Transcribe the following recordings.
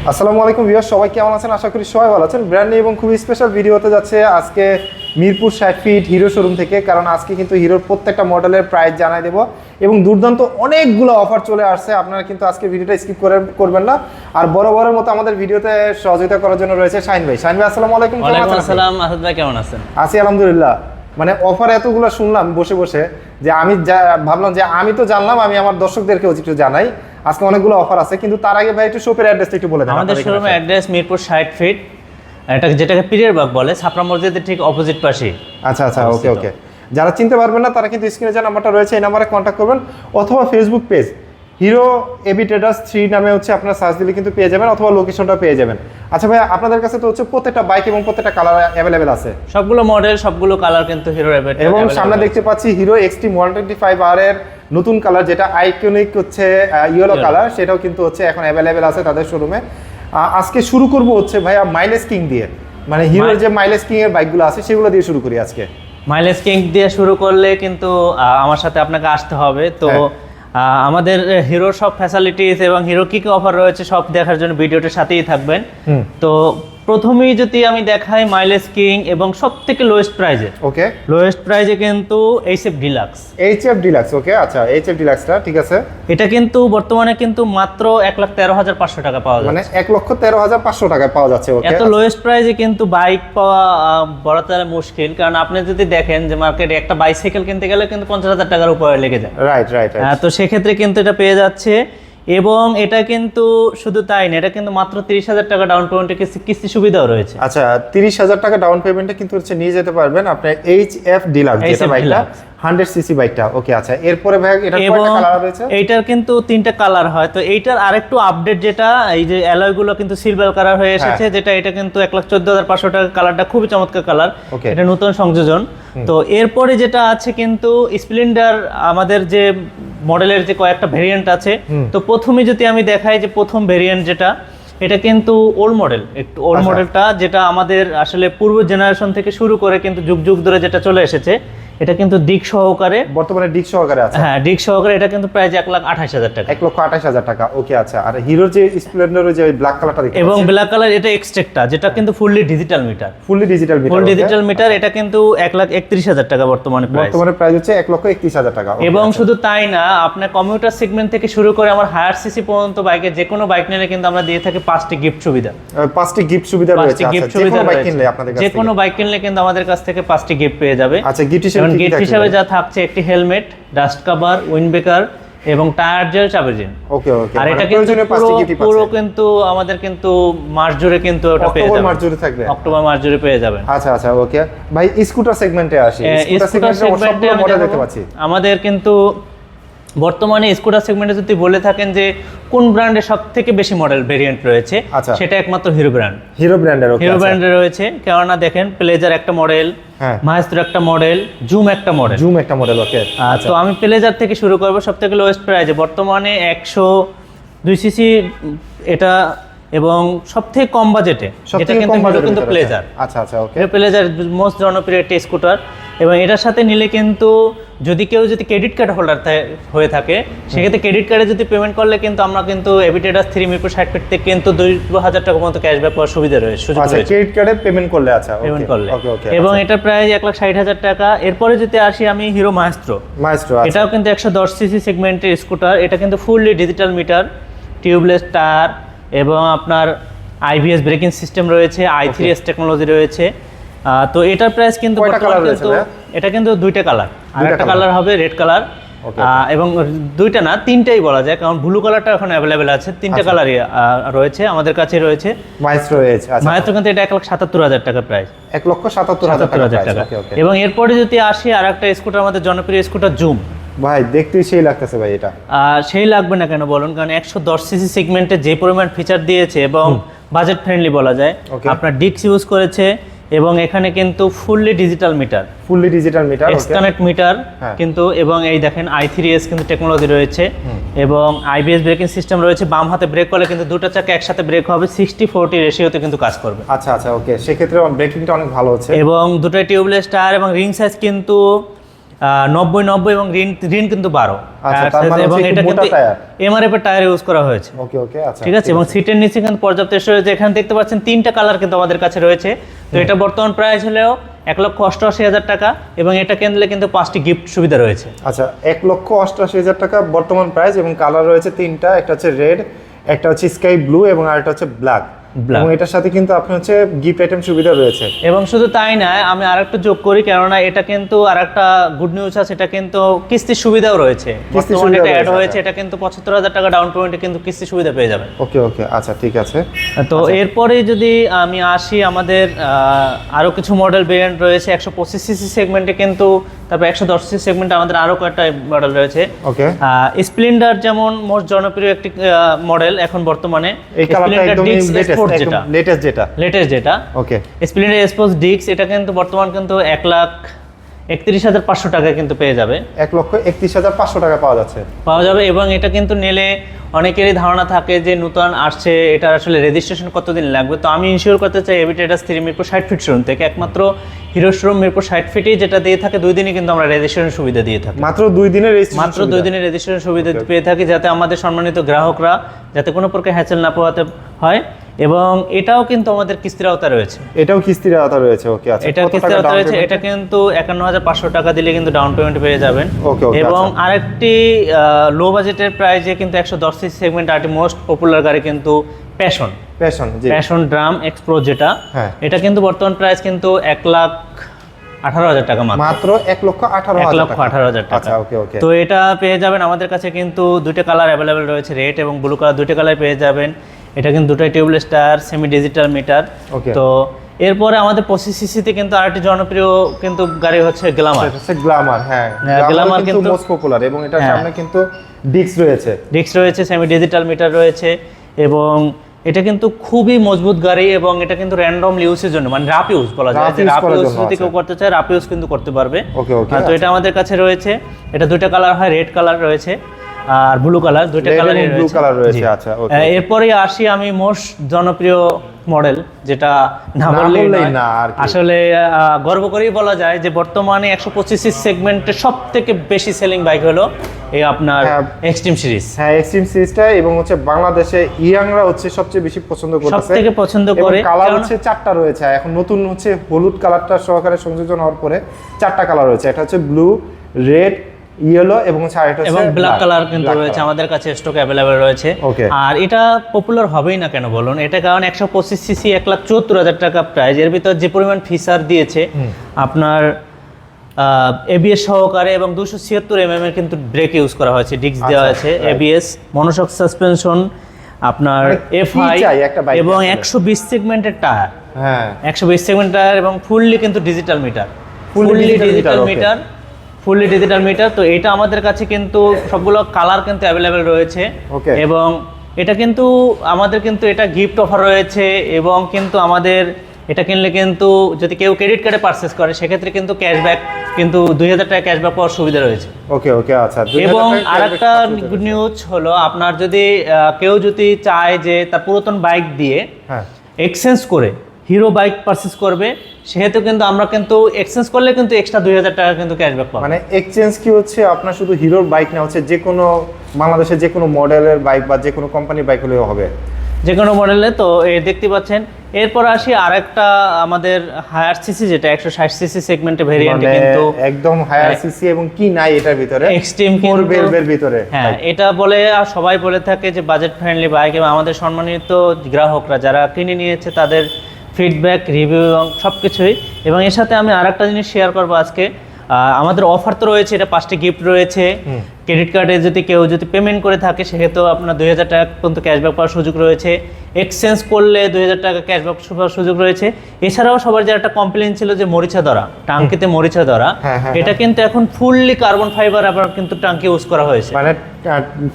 আসসালামু আলাইকুম ভিউয়ার সবাই কেমন আছেন? আশা করি সবাই ভালো আছেন। ব্র্যান্ড এবং খুবই স্পেশাল ভিডিও হতে যাচ্ছে আজকে মিরপুর ষাট ফিট হিরো শোরুম থেকে কারণ আজকে কিন্তু হিরোর প্রত্যেকটা মডেলের প্রাইস জানাই দেবো। এবং দুর্দান্ত অনেকগুলো অফার চলে আসছে আপনারা কিন্তু আজকে ভিডিওটা স্কিপ করে করবেন না। আর বড় বড়ের মতো আমাদের ভিডিওতে সহযোগিতা করার জন্য রয়েছে শাহিন ভাই। শাহিন ভাই আসসালামু আলাইকুম আসসালাম আসাদ ভাই কেমন আছেন? আছি আলহামদুলিল্লাহ। মানে অফার এতগুলো শুনলাম বসে বসে যে আমি যা- ভাবলাম যে আমি তো জানলাম আমি আমার দর্শকদেরকেও একটু জানাই। আজকে অনেকগুলো অফার আছে কিন্তু তার আগে ভাই একটু শপের অ্যাড্রেসটা একটু বলে দেন আমাদের শোরুমের। অ্যাড্রেস মিরপুর ষাট ফিট এটা যেটাকে পীরের বাগ বলে ছাপরা মসজিদের ঠিক অপোজিট পাশে আচ্ছা আচ্ছা ওকে ওকে যারা চিনতে পারবেন না তারা কিন্তু স্ক্রিনে যে নাম্বারটা রয়েছে এই নাম্বারে কন্ট্যাক্ট করবেন অথবা Facebook page Hero AB traders three নামে হচ্ছে আপনার সার্চ দিলে কিন্তু পেয়ে যাবেন অথবা লোকেশনটা পেয়ে যাবেন। আচ্ছা ভাই আপনাদের কাছে তো হচ্ছে প্রত্যেকটা বাইক এবং প্রত্যেকটা কালার অ্যাভেলেবেল আছে। সবগুলো মডেল সবগুলো কালার কিন্তু হিরো এবং সামনে দেখতে পাচ্ছি Hero XT one twenty five আর এর নতুন কালার যেটা আইকনিক হচ্ছে ইয়েলো কালার সেটাও কিন্তু হচ্ছে এখন অ্যাভেলেবেল আছে তাদের শোরুমে আজকে শুরু করব হচ্ছে ভাইয়া মাইলেজ কিং দিয়ে। মানে হিরোর যে মাইলেজ কিং এর বাইকগুলো আছে সেগুলো দিয়ে শুরু করি আজকে। মাইলেজ কিং দিয়ে শুরু করলে কিন্তু আমার সাথে আপনাকে আসতে হবে। তো হ্যাঁ। আমাদের হিরোর সব ফ্যাসিলিটিস এবং হিরো কি কি অফার রয়েছে সব দেখার জন্য ভিডিওটার সাথেই থাকবেন। তো প্রথমেই যদি আমি দেখাই মাইলেজ কিং এবং সব থেকে লোয়েস্ট প্রাইজে ওকে লোয়েস্ট প্রাইজে কিন্তু HF deluxe HF deluxe okay আচ্ছা এইচ এফ ডিলাক্সটা ঠিক আছে। এটা কিন্তু বর্তমানে কিন্তু মাত্র এক লাখ তেরো হাজার পাঁচশো টাকা পাওয়া মানে যাচ্ছে। এক লক্ষ তেরো হাজার পাঁচশো টাকায় পাওয়া যাচ্ছে ওকে এত লোয়েস্ট প্রাইসে কিন্তু বাইক পাওয়া আহ, বড় তারা মুশকিল কারণ আপনি যদি দেখেন যে মার্কেটে একটা বাইসাইকেল কিনতে গেলে কিন্তু পঞ্চাশ হাজার টাকার উপরে লেগে যায়। রাইট রাইট তো সেক্ষেত্রে কিন্তু এটা পেয়ে যাচ্ছে এবং এটা কিন্তু শুধু তাই না এটা কিন্তু মাত্র তিরিশ হাজার টাকা ডাউন পেমেন্টের কিস্তি সুবিধাও রয়েছে আচ্ছা তিরিশ হাজার টাকা ডাউন পেমেন্টে কিন্তু হচ্ছে নিয়ে যেতে পারবেন আপনার এইচ এফ ডিলাক্স যেটা বাইকটা। হান্ড্রেড সিসি বাইকটা। ওকে আচ্ছা এরপরে ভাই এটা কয়টা কালার রয়েছে? এইটার কিন্তু তিনটা কালার হয়। তো এইটার আরেকটু আপডেট যেটা এই যে অ্যালয়গুলো কিন্তু সিলভার কালার হয়ে এসেছে যেটা এটা কিন্তু এক লাখ চোদ্দ হাজার পাঁচশো টাকা কালারটা খুবই চমৎকার কালার এটা নতুন সংযোজন। তো এরপরে যেটা আছে কিন্তু স্প্লেন্ডার আমাদের যে মডেলের যে কয়েকটা ভেরিয়েন্ট আছে তো প্রথমে যদি আমি দেখাই যে প্রথম ভেরিয়েন্ট যেটা এটা কিন্তু ওল্ড মডেল একটু ওল্ড। মডেলটা যেটা আমাদের আসলে পূর্ব জেনারেশন থেকে শুরু করে কিন্তু যুগ যুগ ধরে যেটা চলে এসেছে এটা কিন্তু দিক সহকারে বর্তমানে ডিক সহকারে আছে। হ্যাঁ ডিক সহকারে এটা কিন্তু প্রাইস এক লাখ আঠাশ হাজার টাকা। এক লক্ষ আঠাশ হাজার টাকা ওকে আচ্ছা। আর হিরোর যে স্প্লেন্ডার যে ব্ল্যাক কালারটা দেখতে এবং ব্ল্যাক কালার এটা এক্সট্রেকটা যেটা কিন্তু fully digital meter fully digital meter full digital meter এটা কিন্তু এক লাখ একত্রিশ হাজার টাকা বর্তমানে প্রাইস বর্তমানে প্রাইস হচ্ছে এক লক্ষ একত্রিশ হাজার টাকা এবং আচ্ছা। শুধু তাই না আপনার কমিউটার সেগমেন্ট থেকে শুরু করে আমার হায়ার সিসি পর্যন্ত বাইকে যে কোনো বাইক নিলে কিন্তু আমরা দিয়ে থাকি পাঁচটি গিফট সুবিধা। পাঁচটি গিফট সুবিধা রয়েছে গিফট আচ্ছা, যে সুবিধা কোনো বাইক কিনলে আপনাদের কাছ যে কোনো বাইক কিনলে কিন্তু আমাদের কাছ থেকে পাঁচটি গিফট পেয়ে যাবে। আচ্ছা গিফট গিফট থাকছে হিসাবে যা থাকছে একটি হেলমেট ডাস্ট কভার উইন্ডবেকার এবং টায়ার জেল জিন ওকে ওকে আর মানে এটা কিন্তু পুরো কিন্তু আমাদের কিন্তু মাস জুড়ে কিন্তু ওটা পেয়ে যাবেন। মাস জুড়ে থাকবে। অক্টোবর মাস জুড়ে পেয়ে যাবেন। আচ্ছা আচ্ছা ওকে। ভাই স্কুটার সেগমেন্টে আসি। স্কুটার সেগমেন্টে আমরা সবগুলো মডেল দেখতে পাচ্ছি। আমাদের কিন্তু বর্তমানে স্কুটার সেগমেন্টে যদি বলে থাকেন যে কোন ব্র্যান্ডের সব থেকে বেশি মডেল ভেরিয়েন্ট রয়েছে আচ্ছা। সেটা একমাত্র হিরো ব্র্যান্ড হিরো ব্র্যান্ডের হিরো ব্র্যান্ডের রয়েছে কেননা দেখেন প্লেজার একটা মডেল হ্যাঁ। মাহেস্ত্র একটা মডেল জুম একটা মডেল জুম একটা মডেল ওকে তো আমি প্লেজার থেকে শুরু করব সব থেকে লোয়েস্ট প্রাইজে বর্তমানে একশো দুই সিসি এটা এবং সব থেকে কম বাজেটে সবথেকে কিন্তু হলো কিন্তু প্লেজার আচ্ছা আচ্ছা ওকে প্লেজার মোস্ট জনপ্রিয় একটি স্কুটার এবং এটার সাথে নিলে কিন্তু যদি কেউ যদি ক্রেডিট কার্ড হোল্ডার হয়ে থাকে সেক্ষেত্রে ক্রেডিট কার্ডে যদি পেমেন্ট করলে কিন্তু আমরা কিন্তু এভিটেডাস থ্রি মিপো ষাট ফিট থেকে কিন্তু দুই হাজার টাকা পর্যন্ত ক্যাশব্যাক পাওয়ার সুবিধা রয়েছে সুযোগ আচ্ছা রয়েছে। ক্রেডিট কার্ডে পেমেন্ট করলে আচ্ছা পেমেন্ট করলে। এবং এটা প্রায় এক লাখ ষাট হাজার টাকা। এরপরে যদি আসি আমি হিরো মাইস্ট্রো আচ্ছা। এটাও কিন্তু একশো দশ সিসি সেগমেন্টের স্কুটার এটা কিন্তু fully digital meter tubeless tyre এবং আপনার আইভিএস ব্রেকিং সিস্টেম রয়েছে আই থ্রি এস টেকনোলজি রয়েছে। তো এটার প্রাইস কিন্তু রয়েছে? এটা কিন্তু দুইটা কালার একটা কালার হবে রেড কালার এবং দুইটা না তিনটাই বলা যায় কারণ ব্লু কালারটা এখন অ্যাভেলেবেল আছে। তিনটা আচ্ছা। কালারই রয়েছে আমাদের কাছে রয়েছে। মাইস্ট্রো এজ আচ্ছা। কিন্তু এটা এক লাখ সাতাত্তর হাজার টাকা প্রাইস এক লক্ষ সাতাত্তর হাজার টাকা এবং এরপরে যদি আসি আর একটা স্কুটার আমাদের জনপ্রিয় স্কুটার জুম ভাই দেখতেই সেই লাগতেছে ভাই এটা। আর সেই লাগবে না কেন বলুন? কারণ একশো দশ সিসি সেগমেন্টে যে পরিমাণ ফিচার দিয়েছে এবং বাজেট ফ্রেন্ডলি বলা যায়। আপনার ডিক্স ইউজ করেছে এবং এখানে কিন্তু fully digital meter fully digital meter Xconnect meter. কিন্তু এবং এই দেখেন আই থ্রি এস কিন্তু টেকনোলজি রয়েছে এবং আইবিএস ব্রেকিং সিস্টেম রয়েছে বাম হাতে ব্রেক করলে কিন্তু দুটো চাকা একসাথে ব্রেক হবে সিক্সটি ফোরটি রেশিওতে কিন্তু কাজ করবে। আচ্ছা আচ্ছা ওকে সেক্ষেত্রে ব্রেকিংটা অনেক ভালো হচ্ছে। এবং দুটো টিউবলেস টায়ার এবং রিং সাইজ কিন্তু নব্বই নব্বই এবং ঋণ ঋণ কিন্তু বারো। আচ্ছা, মানে এবং এটা কিন্তু এমআরএফ এর টায়ার ইউজ করা হয়েছে। ওকে ওকে আচ্ছা ঠিক আছে? এবং সিটের নিচে কিন্তু পর্যাপ্ত রয়েছে। এখানে দেখতে পাচ্ছেন তিনটা কালার কিন্তু আমাদের কাছে রয়েছে। তো এটা বর্তমান প্রাইস হলেও এক লক্ষ অষ্টআশি হাজার টাকা এবং এটা কিনলে কিন্তু পাঁচটি গিফট সুবিধা রয়েছে। আচ্ছা এক লক্ষ অষ্টআশি হাজার টাকা বর্তমান প্রাইস এবং কালার রয়েছে তিনটা। একটা হচ্ছে রেড একটা হচ্ছে স্কাই ব্লু এবং আরেকটা হচ্ছে ব্ল্যাক। এবং এটার সাথে কিন্তু আপনি হচ্ছে গিফট আইটেম সুবিধা রয়েছে। এবং শুধু তাই নয় আমি আরেকটা যোগ করি কেননা এটা কিন্তু আরেকটা গুড নিউজ আছে এটা কিন্তু কিস্তির সুবিধাও রয়েছে। বর্তমানে এটা অ্যাড হয়েছে এটা কিন্তু পঁচাত্তর হাজার টাকা ডাউন পেমেন্টে কিন্তু কিস্তি সুবিধা পেয়ে যাবেন। ওকে ওকে আচ্ছা ঠিক আছে। তো এরপরে যদি আমি আসি আমাদের আরও কিছু মডেল ভেরিয়েন্ট রয়েছে একশো পঁচিশ সিসি সেগমেন্টে কিন্তু তারপর একশো দশ সিসি সেগমেন্টে আমাদের আরও কয়েকটা মডেল রয়েছে। ওকে। স্প্লেন্ডার যেমন মোস্ট জনপ্রিয় একটি মডেল এখন বর্তমানে। যেটা। লেটেস্ট যেটা। লেটেস্ট যেটা। ওকে স্প্লেন্ডার স্পোর্টস ডিক্স এটা কিন্তু বর্তমান কিন্তু এক লাখ একত্রিশ হাজার পাঁচশো টাকায় কিন্তু পেয়ে যাবে। এক লক্ষ একত্রিশ হাজার পাঁচশো টাকা পাওয়া যাচ্ছে। পাওয়া যাবে এবং এটা কিন্তু নিলে অনেকেরই ধারণা থাকে যে নূতন আসছে এটা আসলে রেজিস্ট্রেশন কতদিন লাগবে? তো আমি ইনশিওর করতে চাই এভিটেডাস থ্রি মিরপুর ষাট ফিট শোরুম থেকে। একমাত্র হিরো শোরুম মিরপুর ষাট ফিটেই যেটা দিয়ে থাকে দুই দিনই কিন্তু আমরা রেজিস্ট্রেশন সুবিধা দিয়ে থাকি। মাত্র দুই দিনের মাত্র দুই দিনের রেজিস্ট্রেশন সুবিধা পেয়ে থাকি যাতে আমাদের সম্মানিত গ্রাহকরা যাতে কোনো প্রকার হ্যাচেল না পোহাতে হয়। এবং এটাও কিন্তু আমাদের কিস্তির আওতা রয়েছে। এটাও কিস্তির আওতা রয়েছে ওকে আচ্ছা এটা কত কিস্তি টাকা আওতা রয়েছে এটা কিন্তু একান্ন হাজার পাঁচশো টাকা দিলে কিন্তু ডাউন পেমেন্ট পেয়ে যাবেন। Okay, okay, এবং আচ্ছা। আরেকটি লো বাজেটের প্রাইজে কিন্তু একশো দশ সিসি সেগমেন্ট আরেকটি মোস্ট পপুলার গাড়ি কিন্তু প্যাশন প্যাশন জি। প্যাশন ড্রাম এক্সপ্রো যেটা হ্যাঁ। এটা কিন্তু বর্তমান প্রাইস কিন্তু এক লাখ আঠারো হাজার টাকা মাত্র। এক লক্ষ আঠারো এক লক্ষ টাকা। আঠারো হাজার টাকা। আচ্ছা ওকে ওকে। তো এটা পেয়ে যাবেন আমাদের কাছে কিন্তু দুটো কালার অ্যাভেলেবেল রয়েছে রেড এবং ব্লু কালার দুটো কালার পেয়ে যাবেন। এটা কিন্তু দুটোই tubeless tyre semi digital meter. তো এরপরে আমাদের পঁচিশ সিসিতে কিন্তু আরেকটি জনপ্রিয় কিন্তু গাড়ি হচ্ছে গ্লামার গ্ল্যামার হ্যাঁ। গ্ল্যামার কিন্তু মোস্ট পপুলার এবং এটার হ্যাঁ। সামনে কিন্তু ডিস্ক রয়েছে। ডিস্ক রয়েছে সেমি ডিজিটাল মিটার রয়েছে এবং এটা কিন্তু খুবই মজবুত গাড়ি এবং এটা কিন্তু র্যান্ডম ইউজের জন্য মানে রাপ ইউজ বলা যায়। যে রাপ ইউজ যদি কেউ করতে চায় রাপ ইউজ কিন্তু করতে পারবে। তো এটা আমাদের কাছে রয়েছে। এটা দুইটা কালার হয় রেড কালার রয়েছে। আর ব্লু কালার দুইটা কালার blue color রয়েছে, আচ্ছা. এরপরে আসি আমি মোস্ট জনপ্রিয় মডেল যেটা না বললেই না আর আসলে গর্ব করেই বলা যায় যে বর্তমানে একশো পঁচিশ সেগমেন্টে সব থেকে বেশি সেলিং বাইক হলো এই আপনার হ্যাঁ। এক্সট্রিম সিরিজ হ্যাঁ এক্সট্রিম সিরিজটা এবং হচ্ছে বাংলাদেশে ইয়াংরা হচ্ছে সবচেয়ে বেশি পছন্দ করতেছে। সবথেকে পছন্দ করে, কালার হচ্ছে চারটা রয়েছে। এখন নতুন হচ্ছে হলুদ কালারটা সহকারে সংযোজন হওয়ার পরে চারটা কালার রয়েছে। এটা হচ্ছে ব্লু রেড ইয়েলো এবং হচ্ছে এবং ব্ল্যাক কালার কিন্তু রয়েছে আমাদের কাছে স্টক অ্যাভেলেবেল রয়েছে। আর এটা পপুলার হবেই না কেন বলুন? এটা কারণ একশো পঁচিশ সিসি এক লাখ চুয়াত্তর হাজার টাকা প্রাইস এর ভিতর যে পরিমাণ ফিচার দিয়েছে আপনার এবিএস সহকারে এবং দুশো ছিয়াত্তর এম এর কিন্তু ব্রেক ইউজ করা হয়েছে ডিস্ক দেওয়া আচ্ছা, আছে right. এবিএস মনোশক সাসপেনশন আপনার মানে কি এফ আই চাই একটা bike এবং? একশো বিশ সেগমেন্টের টায়ার হ্যাঁ। একশো বিশ সেগমেন্ট টায়ার এবং ফুললি কিন্তু digital meter fully digital meter fully digital meter তো এটা আমাদের কাছে কিন্তু সবগুলো কালার কিন্তু অ্যাভেলেবেল রয়েছে. এবং এটা কিন্তু আমাদের কিন্তু এটা গিফট অফার রয়েছে এবং কিন্তু আমাদের এটা কিনলে কিন্তু যদি কেউ ক্রেডিট কার্ডে পারচেস করে সেক্ষেত্রে কিন্তু ক্যাশব্যাক কিন্তু দুই হাজার টাকা ক্যাশব্যাক পাওয়ার সুবিধা রয়েছে। ওকে ওকে আচ্ছা এবং cashback আরেকটা গুড নিউজ হলো আপনার যদি কেউ যদি চায় যে তার পুরাতন বাইক দিয়ে হ্যাঁ। এক্সচেঞ্জ করে হিরো বাইক পারচেস করবে সেহেতু কিন্তু আমরা কিন্তু এক্সচেঞ্জ করলে কিন্তু এক্সট্রা দুই হাজার টাকা কিন্তু ক্যাশব্যাক পাবো। মানে এক্সচেঞ্জ কি হচ্ছে আপনার শুধু হিরোর বাইক না হচ্ছে যে কোনো বাংলাদেশের যে কোনো মডেলের বাইক বা যে কোনো কোম্পানির বাইক হলেও হবে। যে কোনো মডেলে তো দেখতে পাচ্ছেন। এরপর আসি আরেকটা আমাদের হায়ার সিসি যেটা একশো ষাট সিসি সেগমেন্টে ভেরিয়েন্টে কিন্তু একদম হায়ার হ্যাঁ। সিসি এবং কি নাই এটার ভিতরে? Extreme ফোর ভেলভের ভিতরে হ্যাঁ এটা বলে আর সবাই বলে থাকে যে বাজেট ফ্রেন্ডলি বাইক এবং আমাদের সম্মানিত গ্রাহকরা যারা কিনে নিয়েছে তাদের ফিডব্যাক রিভিউ এবং সব কিছুই এবং এর সাথে আমি আরেকটা জিনিস শেয়ার করব আজকে। আমাদের অফার তো রয়েছে এটা পাঁচটি গিফট রয়েছে। ক্রেডিট কার্ডে যদি কেউ যদি পেমেন্ট করে থাকে সেক্ষেত্রেও আপনার দুই হাজার টাকা পর্যন্ত ক্যাশব্যাক পাওয়ার সুযোগ রয়েছে। এক্সচেঞ্জ করলে দুই হাজার টাকা ক্যাশব্যাক পাওয়ার সুযোগ রয়েছে। এছাড়াও সবার যে একটা কমপ্লেন ছিল যে মরিচা ধরা টাঙ্কিতে মরিচা ধরা হ্যাঁ, হ্যাঁ, এটা কিন্তু এখন ফুললি কার্বন ফাইবার আবার কিন্তু টাঙ্কি ইউজ করা হয়েছে। মানে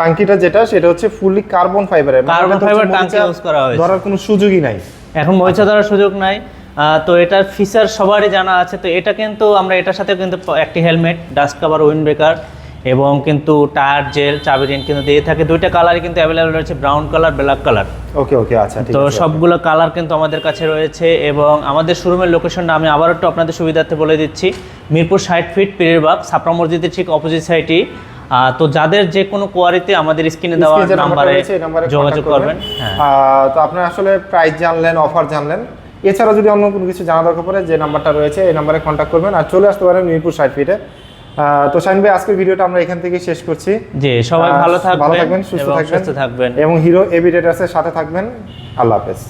টাঙ্কিটা যেটা সেটা হচ্ছে ফুললি কার্বন ফাইবারের কার্বন ফাইবার টাঙ্কি ইউজ করা হয়েছে। ধরার কোনো সুযোগই নাই। এখন মরিচা ধরার সুযোগ নাই। তো এটার ফিচার সবারই জানা আছে। তো এটা কিন্তু আমরা এটার সাথে কিন্তু একটি helmet dust cover wind breaker এবং কিন্তু টায়ার জেল চাবি রিং কিন্তু দিয়ে থাকে। দুইটা কালারই কিন্তু অ্যাভেলেবল রয়েছে brown colour black colour okay okay আচ্ছা তো সবগুলো কালার কিন্তু আমাদের কাছে রয়েছে এবং আমাদের শোরুমের লোকেশনটা আমি আবার একটু আপনাদের সুবিধার্থে বলে দিচ্ছি। মিরপুর ষাট ফিট পীরেরবাগ ছাপড়া মসজিদের ঠিক অপোজিট সাইডে তো যাদের যে কোনো কোয়ারিতে আমাদের স্ক্রিনে দেওয়া যে নাম্বারে যোগাযোগ করবেন। হ্যাঁ। তো আপনারা আসলে প্রাইস জানলেন অফার জানলেন। এছাড়া যদি অন্য কোনো কিছু জানা দরকার পড়ে যে নাম্বারটা রয়েছে এই নাম্বারে কন্ট্যাক্ট করবেন। আর চলে আসতে পারেন মিরপুর ষাট ফিটে তো শাহিন ভাই আজকের ভিডিওটা আমরা এখান থেকে শেষ করছি। জি সবাই ভালো ভালো থাকবেন সুস্থ থাকবেন। সুস্থ থাকবেন। এবং হিরো এভিডেটার্সের সাথে থাকবেন। আল্লাহ হাফেজ।